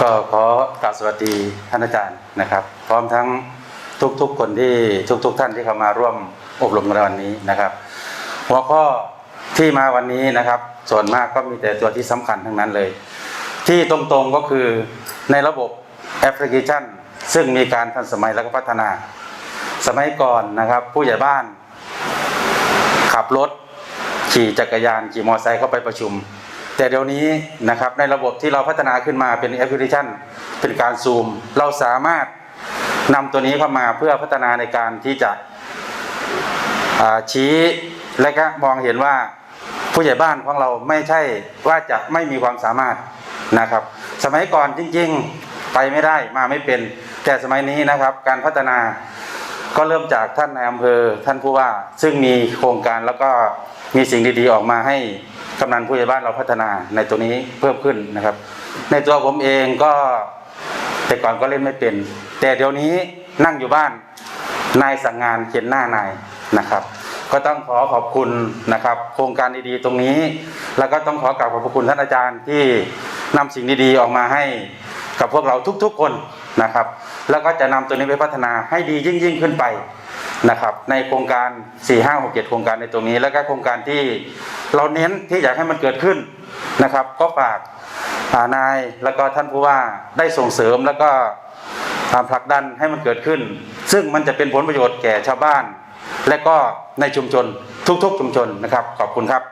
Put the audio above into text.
ก็ขอกราบสวัสดีท่านอาจารย์นะครับ พร้อมทั้งทุกๆคนที่ทุก ๆ ท่านที่เข้ามาร่วมอบรมในวันนี้นะครับ หัวข้อที่มาวันนี้นะครับ ส่วนมากก็มีแต่ตัวที่สำคัญทั้งนั้นเลย ที่ตรงๆก็คือในระบบแอปพลิเคชัน ซึ่งมีการทันสมัยและก็พัฒนา สมัยก่อนนะครับ ผู้ใหญ่บ้าน ขับรถ ขี่จักรยานขี่มอเตอร์ไซค์เข้าไปประชุม แต่เดี๋ยวนี้นะครับในระบบที่เราพัฒนาขึ้นมาเป็นแอปพลิเคชันเป็นการซูม เราสามารถนำตัวนี้เข้ามาเพื่อพัฒนาในการที่จะชี้และก็มองเห็นว่าผู้ใหญ่บ้านของเราไม่ใช่ว่าจะไม่มีความสามารถนะครับ สมัยก่อนจริงๆ ไปไม่ได้มาไม่เป็น แต่สมัยนี้นะครับ การพัฒนา ก็เริ่มจากท่านในายอำเภอท่านผู้ว่า ซึ่งมีโครงการแล้วก็มีสิ่งดีๆออกมาให้กำนันผู้ใหญ่บ้านเราพัฒนาในตัวนี้เพิ่มขึ้นนะครับ ในตัวผมเองก็แต่ก่อนก็เล่นไม่เป็น แต่เดี๋ยวนี้นั่งอยู่บ้านนายสั่งงานเขียนหน้านายนะครับ ก็ต้องขอขอบคุณนะครับ โครงการดีๆตรงนี้ แล้วก็ต้องขอกราบขอบพระคุณท่านอาจารย์ที่นำสิ่งดีๆออกมาให้กับพวกเราทุกๆคนนะครับ แล้วก็จะนำตัวนี้ไปพัฒนาให้ดียิ่งยิ่งขึ้นไปนะครับ ในโครงการ 4 5 6 7 โครงการในตรงนี้ แล้วก็โครงการที่เราเน้นที่อยากให้มันเกิดขึ้นนะครับ ก็ฝากานายแล้วก็ท่านผู้ว่าได้ส่งเสริมแล้วก็ผลักดันให้มันเกิดขึ้น ซึ่งมันจะเป็นผลประโยชน์แก่ชาวบ้าน และก็ในชุมชนทุกๆชุมชนนะครับ ขอบคุณครับ